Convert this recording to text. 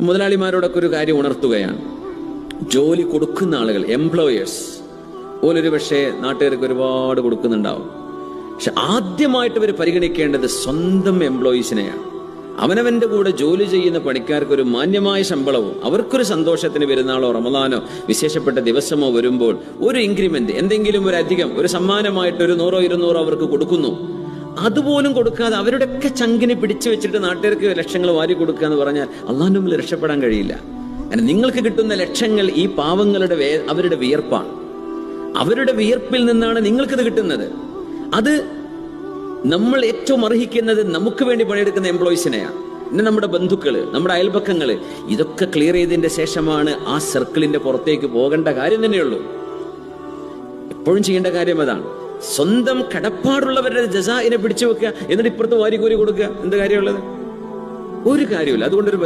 മുതലാളിമാരോടൊക്കെ ഒരു കാര്യം ഉണർത്തുകയാണ്. ജോലി കൊടുക്കുന്ന ആളുകൾ എംപ്ലോയേഴ്സ് പോലൊരു പക്ഷേ നാട്ടുകാർക്ക് ഒരുപാട് കൊടുക്കുന്നുണ്ടാവും. പക്ഷെ ആദ്യമായിട്ട് ഇവർ പരിഗണിക്കേണ്ടത് സ്വന്തം എംപ്ലോയീസിനെയാണ് അവനവന്റെ കൂടെ ജോലി ചെയ്യുന്ന പണിക്കാർക്ക് ഒരു മാന്യമായ ശമ്പളവും അവർക്കൊരു സന്തോഷത്തിന് പെരുന്നാളോ റമദാനോ വിശേഷപ്പെട്ട ദിവസമോ വരുമ്പോൾ ഒരു ഇൻക്രിമെന്റ് എന്തെങ്കിലും ഒരു അധികം ഒരു സമ്മാനമായിട്ട് ഒരു നൂറോ ഇരുന്നൂറോ അവർക്ക് കൊടുക്കുന്നു. അതുപോലും കൊടുക്കാതെ അവരുടെയൊക്കെ ചങ്കിനെ പിടിച്ചു വെച്ചിട്ട് നാട്ടുകാർക്ക് ലക്ഷങ്ങൾ വാരി കൊടുക്കുക എന്ന് പറഞ്ഞാൽ അള്ളാഹിന്റെ മുമ്പിൽ രക്ഷപ്പെടാൻ കഴിയില്ല. കാരണം നിങ്ങൾക്ക് കിട്ടുന്ന ലക്ഷങ്ങൾ ഈ പാവങ്ങളുടെ അവരുടെ വിയർപ്പാണ്. അവരുടെ വിയർപ്പിൽ നിന്നാണ് നിങ്ങൾക്കിത് കിട്ടുന്നത്. അത് നമ്മൾ ഏറ്റവും അർഹിക്കുന്നത് നമുക്ക് വേണ്ടി പണിയെടുക്കുന്ന എംപ്ലോയീസിനെയാണ്. പിന്നെ നമ്മുടെ ബന്ധുക്കൾ നമ്മുടെ അയൽപക്കങ്ങൾ. ഇതൊക്കെ ക്ലിയർ ചെയ്തതിന്റെ ശേഷമാണ് ആ സർക്കിളിന്റെ പുറത്തേക്ക് പോകേണ്ട കാര്യം തന്നെയുള്ളൂ. എപ്പോഴും ചെയ്യേണ്ട കാര്യം അതാണ്. സ്വന്തം കടപ്പാടുള്ളവരുടെ ജസാഇനെ പിടിച്ചു വെക്കുക എന്നിട്ട് ഇപ്പുറത്ത് വാരി കോരി കൊടുക്കുക. എന്ത് കാര്യമുള്ളത്? ഒരു കാര്യമില്ല അതുകൊണ്ടൊരു